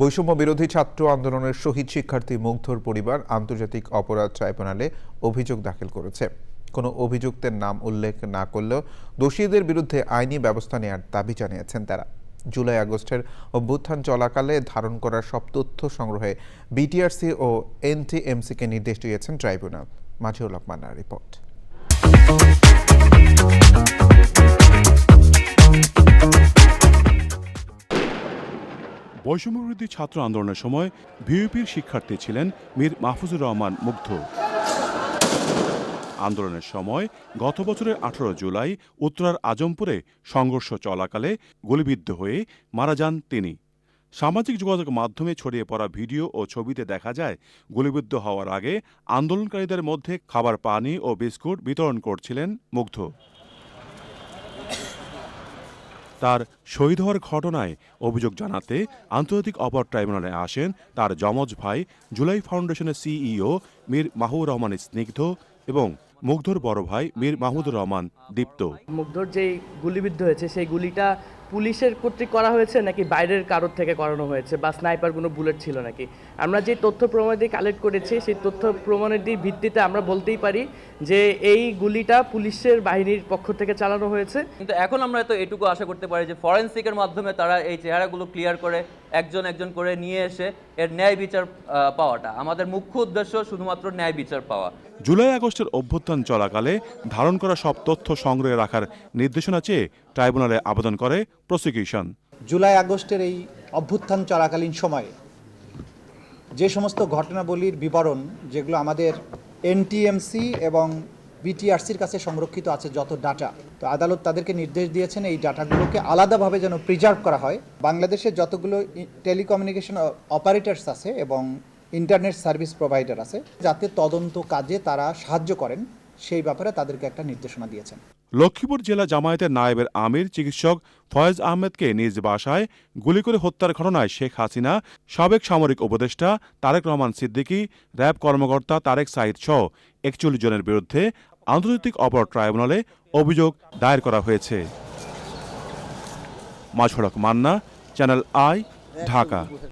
বৈষম্য বিরোধী ছাত্র আন্দোলনের শহীদ শিক্ষার্থী মুগ্ধর পরিবার আন্তর্জাতিক অপরাধ ট্রাইব্যুনালে অভিযোগ দাখিল করেছে। কোনো অভিযুক্তের নাম উল্লেখ না করলেও দোষীদের বিরুদ্ধে আইনি ব্যবস্থা নেওয়ার দাবি জানিয়েছেন তারা। জুলাই আগস্টের অভ্যুত্থান চলাকালে ধারণ করা সব তথ্য সংগ্রহে বিটিআরসি ও এনটিএমসিকে নির্দেশ দিয়েছেন ট্রাইব্যুনাল। মাঝিউল হক মান্নার রিপোর্ট। বৈষম্যবিরোধী ছাত্র আন্দোলনের সময় ভিইপির শিক্ষার্থী ছিলেন মীর মাহফুজুর রহমান মুগ্ধ। আন্দোলনের সময় গত বছরের আঠারো জুলাই উত্তরার আজমপুরে সংঘর্ষ চলাকালে গুলিবিদ্ধ হয়ে মারা যান তিনি। সামাজিক যোগাযোগ মাধ্যমে ছড়িয়ে পড়া ভিডিও ও ছবিতে দেখা যায়, গুলিবিদ্ধ হওয়ার আগে আন্দোলনকারীদের মধ্যে খাবার, পানি ও বিস্কুট বিতরণ করছিলেন মুগ্ধ। তার শহীদ হওয়ার ঘটনায় অভিযোগ জানাতে আন্তর্জাতিক অপর ট্রাইব্যুনালে আসেন তার যমজ ভাই জুলাই ফাউন্ডেশনের সিইও মীর মাহবুর রহমান স্নিগ্ধ এবং মুগ্ধর বড় ভাই মীর মাহমুদুর রহমান দীপ্ত। মুগ্ধর যে গুলিবিদ্ধ হয়েছে, সেই গুলিটা পুলিশের কর্তৃক করা হয়েছে নাকি বাইরের কারোর থেকে করানো হয়েছে? বা স্নাইপার কোনো বুলেট ছিল নাকি? আমরা যে তথ্য প্রমাণ দিয়ে কালেক্ট করেছি সেই তথ্য প্রমাণের দিয়ে ভিত্তিতে আমরা বলতেই পারি যে এই গুলিটা পুলিশের বাহিনীর পক্ষ থেকে চালানো হয়েছে। কিন্তু এখন আমরা তো এটুকু আশা করতে পারি যে ফরেন্সিকের মাধ্যমে তারা এই চেহারাগুলো ক্লিয়ার করে একজন একজন করে নিয়ে এসে এর ন্যায় বিচার পাওয়াটা। আমাদের মুখ্য উদ্দেশ্য শুধুমাত্র ন্যায় বিচার পাওয়া। জুলাই আগস্টের অভ্যুত্থান চলাকালে ধারণ করা সব তথ্য সংগ্রহে রাখার নির্দেশনা চেয়ে ট্রাইব্যুনালে আবেদন করে প্রসিকিউশন। জুলাই আগস্টের এই অভ্যুত্থান চলাকালীন সময়ে যে সমস্ত ঘটনাবলীর বিবরণ যেগুলো আমাদের এনটিএমসি এবং বিটিআরসির কাছে সংরক্ষিত আছে যত ডাটা, তো আদালত তাদেরকে নির্দেশ দিয়েছেন এই ডাটাগুলোকে আলাদাভাবে যেন প্রিজার্ভ করা হয়। বাংলাদেশের যতগুলো টেলিকমিউনিকেশন অপারেটার্স আছে এবং ইন্টারনেট সার্ভিস প্রোভাইডার আছে, যাতে তদন্ত কাজে তারা সাহায্য করেন। সেই ব্যাপারে তাদেরকে একটা নির্দেশনা দিয়েছেন। লক্ষ্মীপুর জেলা জামায়াতের নায়েবের আমির চিকিৎসক ফয়েজ আহমেদকে নিজ বাসায় গুলি করে হত্যার ঘটনায় শেখ হাসিনা, সাবেক সামরিক উপদেষ্টা তারেক রহমান সিদ্দিকী, র্যাব কর্মকর্তা তারেক সাইদ সহ একচল্লিশ জনের বিরুদ্ধে আন্তর্জাতিক অপরাধ ট্রাইব্যুনালে অভিযোগ দায়ের করা হয়েছে। মাছড়ক মান্না, চ্যানেল আই, ঢাকা।